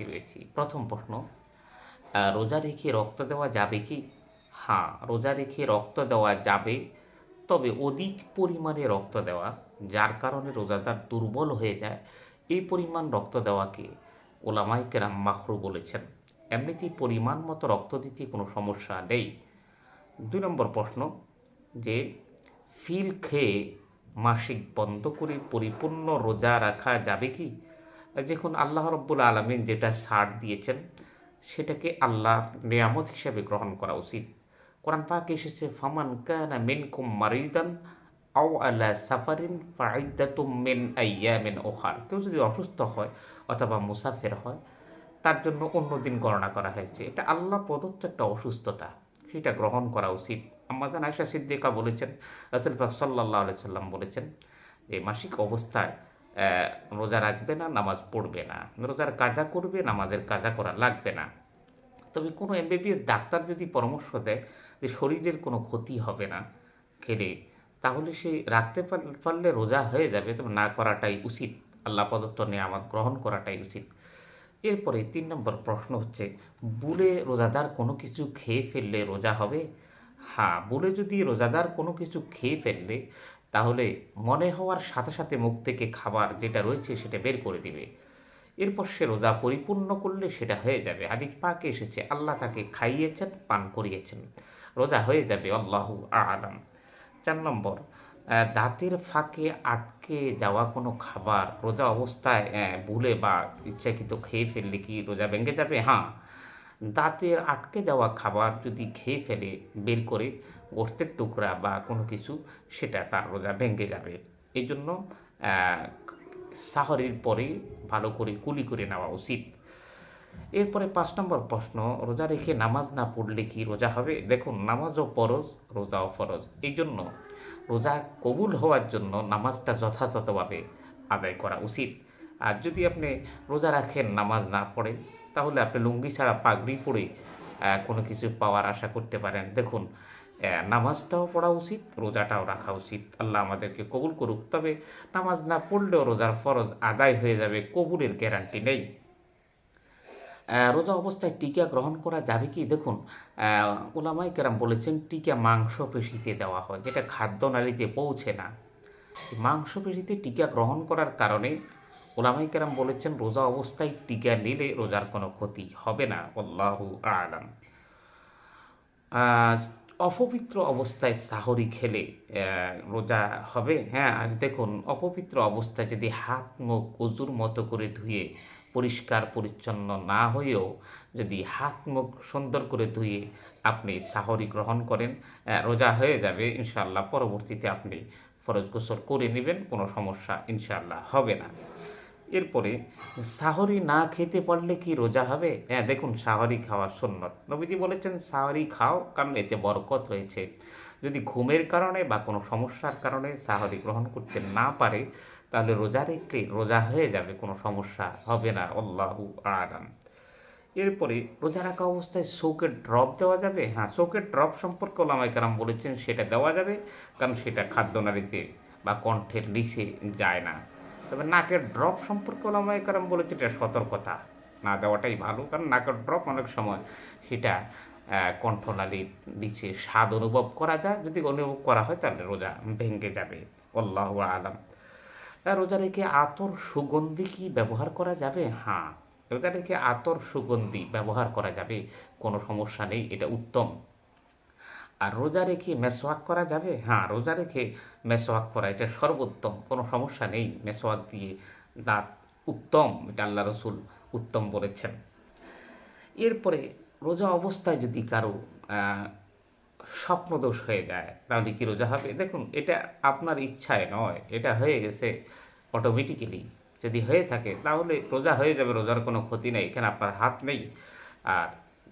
হাজির হয়েছি প্রথম প্রশ্ন রোজা রেখে রক্ত দেওয়া যাবে কি? হ্যাঁ রোজা রেখে রক্ত দেওয়া যাবে, তবে অধিক পরিমাণে রক্ত দেওয়া, যার কারণে রোজাদার দুর্বল হয়ে যায়। এই পরিমাণ রক্ত দেওয়াকে ওলামাই কেরাম মাখরু বলেছেন। এমনিতেই পরিমাণ মতো রক্ত দিতে কোনো সমস্যা নেই। দুই নম্বর প্রশ্ন, যে ফিল খেয়ে মাসিক বন্ধ করে পরিপূর্ণ রোজা রাখা যাবে কি? দেখুন আল্লাহ রব্বুল আলমিন যেটা সার দিয়েছেন, সেটাকে আল্লাহ নিয়ামত হিসেবে গ্রহণ করা উচিত। কোরআন পাক এসেছে, ফামান কানা মিনকুম মারিদান আও আলা সাফারিন ফাইদাতুম মিন আইয়ামিন ওখার কেউ যদি অসুস্থ হয় অথবা মুসাফির হয়, তার জন্য অন্য দিন গণনা করা হয়েছে। এটা আল্লাহ প্রদত্ত একটা অসুস্থতা, সেটা গ্রহণ করা উচিত। আমাজান আয়সা সিদ্দিকা বলেছেন, রাসুল পাক সাল্লাহ সাল্লাম বলেছেন যে, মাসিক অবস্থায় রোজা রাখবে না, নামাজ পড়বে না। রোজার কাজা করবে, নামাজের কাজা করা লাগবে না। তবে কোনো এমবিবিএস ডাক্তার যদি পরামর্শ দেয় যে শরীরের কোনো ক্ষতি হবে না খেলে, তাহলে সে রাখতে পারলে রোজা হয়ে যাবে। তবে না করাটাই উচিত। আল্লাহ প্রদত্ত নিয়ামত গ্রহণ করাটাই উচিত। এরপরে তিন নম্বর প্রশ্ন হচ্ছে, বুলে রোজাদার কোনো কিছু খেয়ে ফেললে রোজা হবে? হ্যাঁ বুলে যদি রোজাদার কোনো কিছু খেয়ে ফেললে তাহলে মনে হওয়ার সাথে সাথে মুখ থেকে খাবার যেটা রয়েছে সেটা বের করে দিবে। এরপর সে রোজা পরিপূর্ণ করলে সেটা হয়ে যাবে। হাদিস পাকে এসেছে, আল্লাহ তাকে খাইয়েছেন, পান করিয়েছেন। রোজা হয়ে যাবে, আল্লাহু আলাম চার নম্বর দাঁতের ফাঁকে আটকে যাওয়া কোনো খাবার রোজা অবস্থায় ভুলে বা ইচ্ছাকৃত খেয়ে ফেললে কি রোজা ভেঙে যাবে? হ্যাঁ দাঁতের আটকে যাওয়া খাবার যদি খেয়ে ফেলে, বের করে গোস্তের টুকরা বা কোনো কিছু, সেটা তার রোজা ভেঙে যাবে। এই জন্য সাহরের পরে ভালো করে কুলি করে নেওয়া উচিত। এরপরে পাঁচ নম্বর প্রশ্ন, রোজা রেখে নামাজ না পড়লে কি রোজা হবে? দেখুন, নামাজও ফরজ, রোজাও ফরজ। এই জন্য রোজা কবুল হওয়ার জন্য নামাজটা যথাযথভাবে আদায় করা উচিত। আর যদি আপনি রোজা রাখেন, নামাজ না পড়েন তাহলে আপনি লুঙ্গি ছাড়া পাগড়ি পরে কোনো কিছু পাওয়ার আশা করতে পারেন। দেখুন নামাজটাও পড়া উচিত, রোজাটাও রাখা উচিত। আল্লাহ আমাদেরকে কবুল করুক, তবে নামাজ না পড়লেও রোজার ফরজ আদায় হয়ে যাবে, কবুলের গ্যারান্টি নেই। রোজা অবস্থায় টিকা গ্রহণ করা যাবে কি? দেখুন ওলামাই কেরাম বলেছেন, টিকা মাংসপেশিতে দেওয়া হয়, যেটা খাদ্যনালীতে পৌঁছে না। মাংসপেশিতে টিকা গ্রহণ করার কারণে ওলামাই কেরাম বলেছেন, রোজা অবস্থায় টিকা নিলে রোজার কোনো ক্ষতি হবে না আল্লাহু আলাম। অপবিত্র অবস্থায় সাহরি খেলে রোজা হবে। হ্যাঁ দেখুন, অপবিত্র অবস্থায় যদি হাত, মুখ, উজুর মতো করে ধুয়ে পরিষ্কার, পরিচ্ছন্ন না হয়েও যদি হাত, মুখ সুন্দর করে ধুয়ে আপনি সাহরি গ্রহণ করেন রোজা হয়ে যাবে ইনশাল্লাহ পরবর্তীতে আপনি ফরজ গোসল করে নেবেন, কোনো সমস্যা ইনশাল্লাহ হবে না। এরপরে, সাহরি না খেতে পারলে কি রোজা হবে? হ্যাঁ দেখুন, সাহরি খাওয়া সুন্নত। নবীজি বলেছেন, সাহরি খাও, কারণ এতে বরকত রয়েছে। যদি ঘুমের কারণে বা কোনো সমস্যার কারণে সাহরি গ্রহণ করতে না পারে, তাহলে রোজা রেখে রোজা হয়ে যাবে, কোনো সমস্যা হবে না। আল্লাহু আলাম। এরপরে রোজা রাখা অবস্থায় শোকের ড্রপ দেওয়া যাবে? হ্যাঁ শোকের ড্রপ সম্পর্কে ওলামাই কারাম বলেছেন সেটা দেওয়া যাবে, কারণ সেটা খাদ্যনালীতে বা কণ্ঠের নিচে যায় না। তবে নাকের ড্রপ সম্পর্কে ওলামাই কারাম বলেছে এটা সতর্কতা। না দেওয়াটাই ভালো, কারণ নাকের ড্রপ অনেক সময় সেটা কণ্ঠনালীর নিচে স্বাদ অনুভব করা যায়। যদি অনুভব করা হয় তাহলে রোজা ভেঙে যাবে। আল্লাহ আলাম। রোজা রেখে আতর সুগন্ধি কি ব্যবহার করা যাবে? হ্যাঁ রোজা রেখে আতর সুগন্ধি ব্যবহার করা যাবে, কোনো সমস্যা নেই, এটা উত্তম। আর রোজা রেখে মেসোয়াক করা যাবে? হ্যাঁ রোজা রেখে মেসোয়াক করা, এটা সর্বোত্তম, কোনো সমস্যা নেই মেসোয়াক দিয়ে দাঁত উত্তম, এটা আল্লাহ রসুল উত্তম বলেছেন। এরপরে রোজা অবস্থায় যদি কারও স্বপ্নদোষ হয়ে যায়, তাহলে কি রোজা হবে? দেখুন, এটা আপনার ইচ্ছায় নয়, এটা হয়ে গেছে অটোমেটিক্যালি যদি হয়ে থাকে, তাহলে রোজা হয়ে যাবে, রোজার কোনো ক্ষতি নেই এখানে আপনার হাত নেই? আর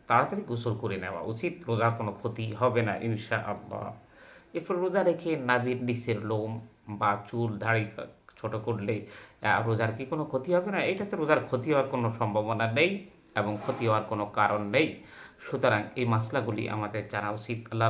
তাড়াতাড়ি গোসল করে নেওয়া উচিত, রোজার কোনো ক্ষতি হবে না ইনশা আল্লাহ এরপর রোজা রেখে নাভির নিচের লোম বা চুল, দাড়ি ছোট করলে রোজার কি কোনো ক্ষতি হবে না? এটাতে রোজার ক্ষতি হওয়ার কোনো সম্ভাবনা নেই এবং ক্ষতি হওয়ার কোনো কারণ নেই। সুতরাং এই মশলাগুলি আমাদের জানা উচিত। আল্লাহ